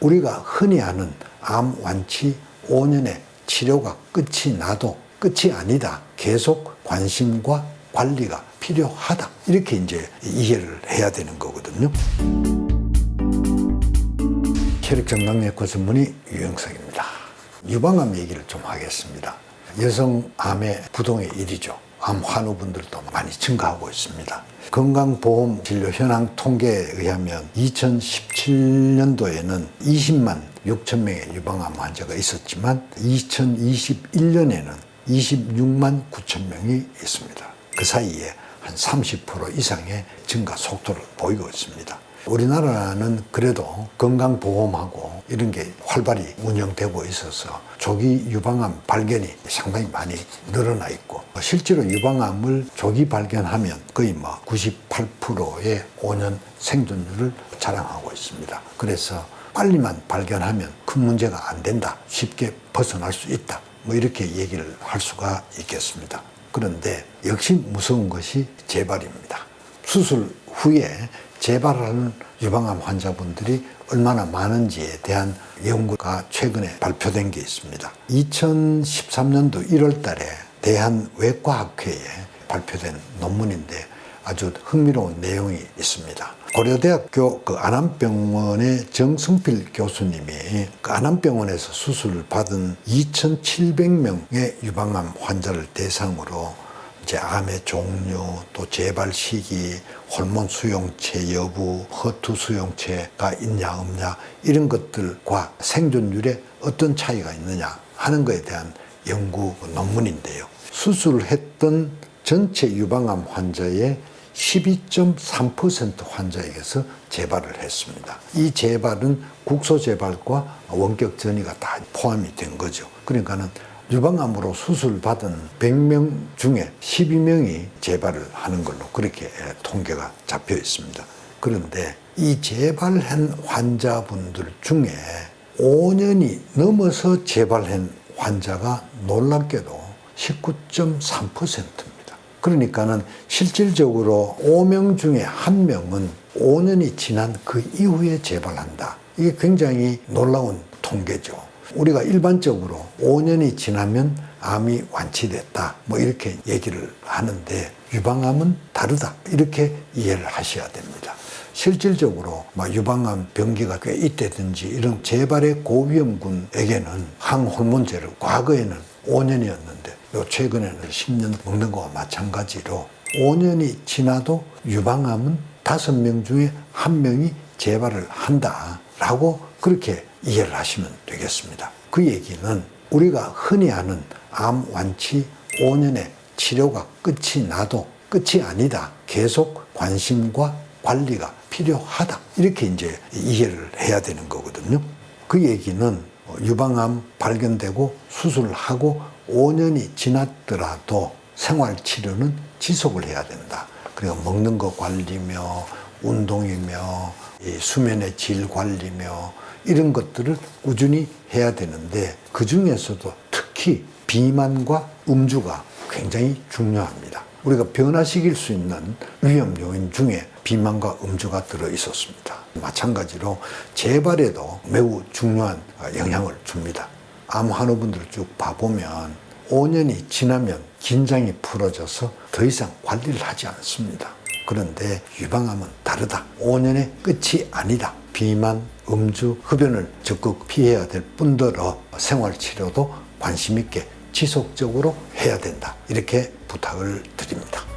우리가 흔히 아는 암 완치 5년의 치료가 끝이 나도 끝이 아니다. 계속 관심과 관리가 필요하다. 이렇게 이제 이해를 해야 되는 거거든요. 혈액정강내과 전문의 유영석입니다. 유방암 얘기를 좀 하겠습니다. 여성 암의 부동의 일이죠. 암 환우분들도 많이 증가하고 있습니다. 건강보험 진료 현황 통계에 의하면 2017년도에는 20만 6천 명의 유방암 환자가 있었지만 2021년에는 26만 9천 명이 있습니다. 그 사이에 한 30% 이상의 증가 속도를 보이고 있습니다. 우리나라는 그래도 건강보험하고 이런 게 활발히 운영되고 있어서 조기 유방암 발견이 상당히 많이 늘어나 있고 실제로 유방암을 조기 발견하면 거의 뭐 98%의 5년 생존율을 자랑하고 있습니다. 그래서 빨리만 발견하면 큰 문제가 안 된다. 쉽게 벗어날 수 있다. 뭐 이렇게 얘기를 할 수가 있겠습니다. 그런데 역시 무서운 것이 재발입니다. 수술 후에 재발하는 유방암 환자분들이 얼마나 많은지에 대한 연구가 최근에 발표된 게 있습니다. 2013년도 1월 달에 대한외과학회에 발표된 논문인데 아주 흥미로운 내용이 있습니다. 고려대학교 그 안암병원의 정승필 교수님이 그 안암병원에서 수술을 받은 2,700명의 유방암 환자를 대상으로 이제 암의 종류, 또 재발 시기, 호르몬 수용체 여부, 허투 수용체가 있냐 없냐 이런 것들과 생존율에 어떤 차이가 있느냐 하는 것에 대한 연구 논문인데요. 수술을 했던 전체 유방암 환자의 12.3% 환자에게서 재발을 했습니다. 이 재발은 국소 재발과 원격 전이가 다 포함이 된 거죠. 그러니까는 유방암으로 수술 받은 100명 중에 12명이 재발을 하는 걸로 그렇게 통계가 잡혀 있습니다. 그런데 이 재발한 환자분들 중에 5년이 넘어서 재발한 환자가 놀랍게도 19.3%입니다. 그러니까는 실질적으로 5명 중에 1명은 5년이 지난 그 이후에 재발한다. 이게 굉장히 놀라운 통계죠. 우리가 일반적으로 5년이 지나면 암이 완치됐다. 뭐 이렇게 얘기를 하는데 유방암은 다르다. 이렇게 이해를 하셔야 됩니다. 실질적으로 막 유방암 병기가 꽤 있다든지 이런 재발의 고위험군에게는 항호르몬제를 과거에는 5년이었는데 요 최근에는 10년 먹는 거와 마찬가지로 5년이 지나도 유방암은 5명 중에 1명이 재발을 한다라고 그렇게 이해를 하시면 되겠습니다. 그 얘기는 우리가 흔히 아는 암 완치 5년의 치료가 끝이 나도 끝이 아니다. 계속 관심과 관리가 필요하다. 이렇게 이제 이해를 해야 되는 거거든요. 그 얘기는 유방암 발견되고 수술을 하고 5년이 지났더라도 생활 치료는 지속을 해야 된다. 그리고 먹는 거 관리며 운동이며 수면의 질 관리며 이런 것들을 꾸준히 해야 되는데 그 중에서도 특히 비만과 음주가 굉장히 중요합니다. 우리가 변화시킬 수 있는 위험 요인 중에 비만과 음주가 들어 있었습니다. 마찬가지로 재발에도 매우 중요한 영향을 줍니다. 암 환우분들 쭉 봐보면 5년이 지나면 긴장이 풀어져서 더 이상 관리를 하지 않습니다. 그런데 유방암은 다르다. 5년의 끝이 아니다. 비만, 음주, 흡연을 적극 피해야 될 뿐더러 생활치료도 관심 있게 지속적으로 해야 된다. 이렇게 부탁을 드립니다.